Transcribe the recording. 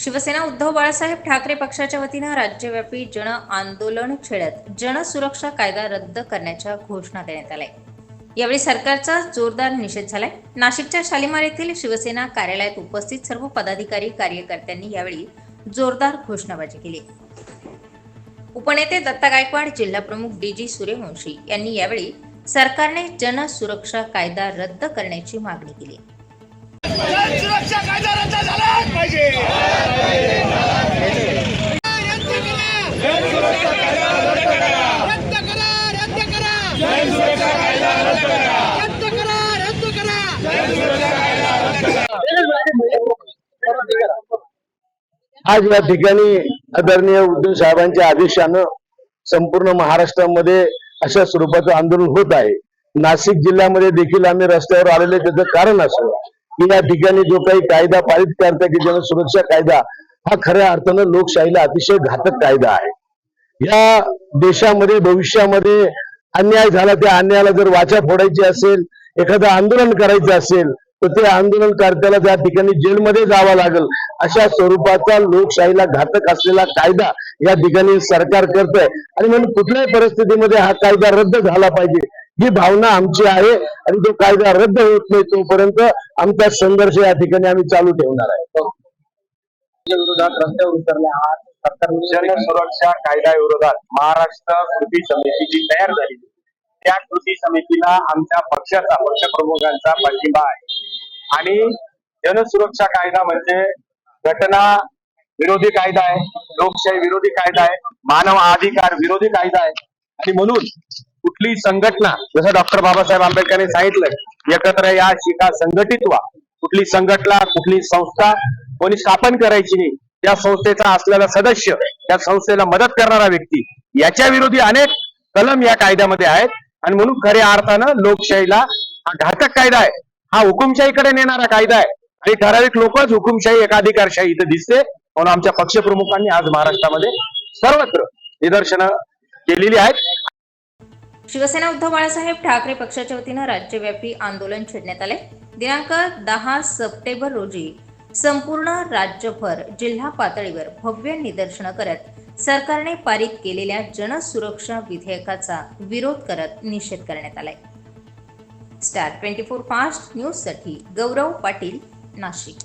शिवसेना उद्धव बाळासाहेब ठाकरे पक्षाच्या वतीनं राज्यव्यापी जन आंदोलन छेडत जनसुरक्षा कायदा रद्द करण्याच्या घोषणा देण्यात आल्या. यावेळी सरकारचा जोरदार निषेध झालाय. नाशिकच्या शालिमार येथील शिवसेना कार्यालयात उपस्थित सर्व पदाधिकारी कार्यकर्त्यांनी यावेळी जोरदार घोषणाबाजी केली. उपनेते दत्ता गायकवाड जिल्हाप्रमुख डी जी सूर्यवंशी यांनी यावेळी सरकारने जनसुरक्षा कायदा रद्द करण्याची मागणी केली. सुरक्षा कायदा रद्द झालाच पाहिजे रद्द करा. रद्द करा रद्द करा. रद्द करा रद्द करा. आज या ठिकाणी आदरणीय उद्धव साहेबांच्या आदेशानं संपूर्ण महाराष्ट्रामध्ये अशा स्वरूपाचं आंदोलन होत आहे. नाशिक जिल्ह्यामध्ये देखील आम्ही रस्त्यावर आलेले त्याचं कारण असं की या ठिकाणी जो काही कायदा पारित करता की जनसुरक्षा कायदा हा खऱ्या अर्थानं लोकशाहीला अतिशय घातक कायदा आहे. या देशामध्ये भविष्यामध्ये अन्याय झाला त्या अन्यायाला जर वाचा फोडायची असेल एखादं आंदोलन करायचं असेल तर ते आंदोलनकर्त्याला त्या ठिकाणी जेलमध्ये जावं लागेल. अशा स्वरूपाचा लोकशाहीला घातक असलेला कायदा या ठिकाणी सरकार करतंय. आणि म्हणून कुठल्याही परिस्थितीमध्ये हा कायदा रद्द झाला पाहिजे. ही भावना आमची आहे आणि तो कायदा रद्द होत नाही तोपर्यंत आमचा संघर्ष या ठिकाणी आम्ही चालू ठेवणार आहे. विरोधात रस्त्यावर उतरल्या आज सरकार जनसुरक्षा कायदा विरोधात महाराष्ट्र कृती समिती जी तयार झाली. त्या कृती समितीला आमच्या पक्षाचा पक्षप्रमुखांचा पाठिंबा आहे. आणि जनसुरक्षा कायदा म्हणजे घटना विरोधी कायदा आहे लोकशाही विरोधी कायदा आहे मानव अधिकार विरोधी कायदा आहे. आणि म्हणून कुठली संघटना जसं डॉक्टर बाबासाहेब आंबेडकरांनी सांगितलं एकत्र या शिका संघटित व्हा. कुठली संघटना कुठली संस्था कोणी स्थापन करायची नाही त्या संस्थेचा असलेला सदस्य त्या संस्थेला मदत करणारा व्यक्ती याच्या विरोधी अनेक कलम या कायद्यामध्ये आहेत. आणि म्हणून खऱ्या अर्थानं लोकशाहीला हा घातक कायदा आहे. हा हुकुमशाहीकडे नेणारा कायदा आहे. आणि ठराविक लोकच हुकुमशाही एकाधिकारशाही इथं दिसते. म्हणून आमच्या पक्षप्रमुखांनी आज महाराष्ट्रामध्ये सर्वत्र निदर्शनं केलेली आहेत. शिवसेना उद्धव बाळासाहेब ठाकरे पक्षाच्या वतीनं राज्यव्यापी आंदोलन छेडण्यात आले दिनांक दहा सप्टेंबर रोजी संपूर्ण राज्यभर जिल्हा पातळीवर भव्य निदर्शनं करत सरकारने पारित केलेल्या जनसुरक्षा विधेयकाचा विरोध करत निषेध करण्यात आलाय. स्टार ट्वेंटी फोर फास्ट न्यूजसाठी गौरव पाटील नाशिक.